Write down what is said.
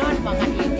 นอนหมงกันอีก